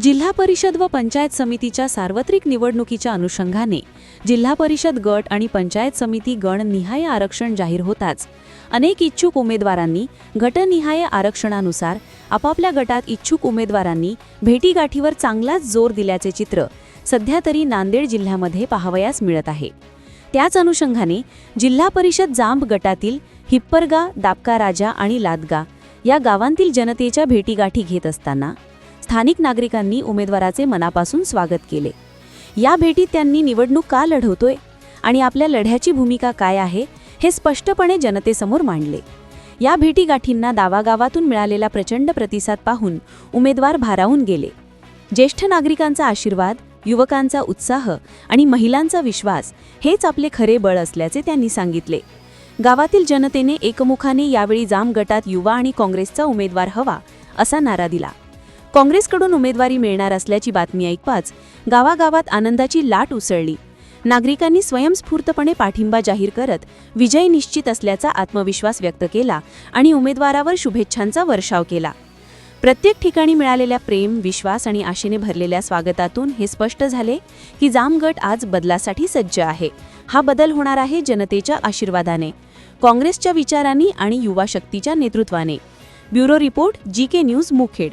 जिल्हा परिषद व पंचायत समितीच्या सार्वत्रिक निवडणुकीच्या अनुषंगाने जिल्हा परिषद गट आणि पंचायत समिती गणनिहाय आरक्षण जाहीर होताच. अनेक इच्छुक उमेदवारांनी गटनिहाय आरक्षणानुसार आपापल्या गटात इच्छुक उमेदवारांनी भेटीगाठीवर चांगलाच जोर दिल्याचे चित्र सध्या तरी नांदेड जिल्ह्यामध्ये पाहावयास मिळत आहे. त्याच अनुषंगाने जिल्हा परिषद जांब गटातील हिप्परगा दापका राजा आणि लादगा या गावांतील जनतेच्या भेटीगाठी घेत असताना स्थानिक नागरिकांनी उमेदवाराचे मनापासून स्वागत केले. या भेटीत त्यांनी निवडणूक का लढवतोय आणि आपल्या लढ्याची भूमिका काय आहे हे स्पष्टपणे जनतेसमोर मांडले. या भेटीगाठींना दावागावातून मिळालेला प्रचंड प्रतिसाद पाहून उमेदवार भारावून गेले. ज्येष्ठ नागरिकांचा आशीर्वाद युवकांचा उत्साह आणि महिलांचा विश्वास हेच आपले खरे बळ असल्याचे त्यांनी सांगितले. गावातील जनतेने एकमुखाने यावेळी जाम गटात युवा आणि काँग्रेसचा उमेदवार हवा असा नारा दिला. काँग्रेसकडून उमेदवारी मिळणार असल्याची बातमी ऐकपाच गावागावात आनंदाची लाट उसळली. नागरिकांनी स्वयंस्फूर्तपणे पाठिंबा जाहीर करत विजय निश्चित असल्याचा आत्मविश्वास व्यक्त केला आणि उमेदवारावर शुभेच्छांचा वर्षाव केला. प्रत्येक ठिकाणी मिळालेल्या प्रेम विश्वास आणि आशेने भरलेल्या स्वागतातून हे स्पष्ट झाले की जामगट आज बदलासाठी सज्ज आहे. हा बदल होणार आहे जनतेच्या आशीर्वादाने काँग्रेसच्या विचारांनी आणि युवा शक्तीच्या नेतृत्वाने. Bureau report G K news Mukhed.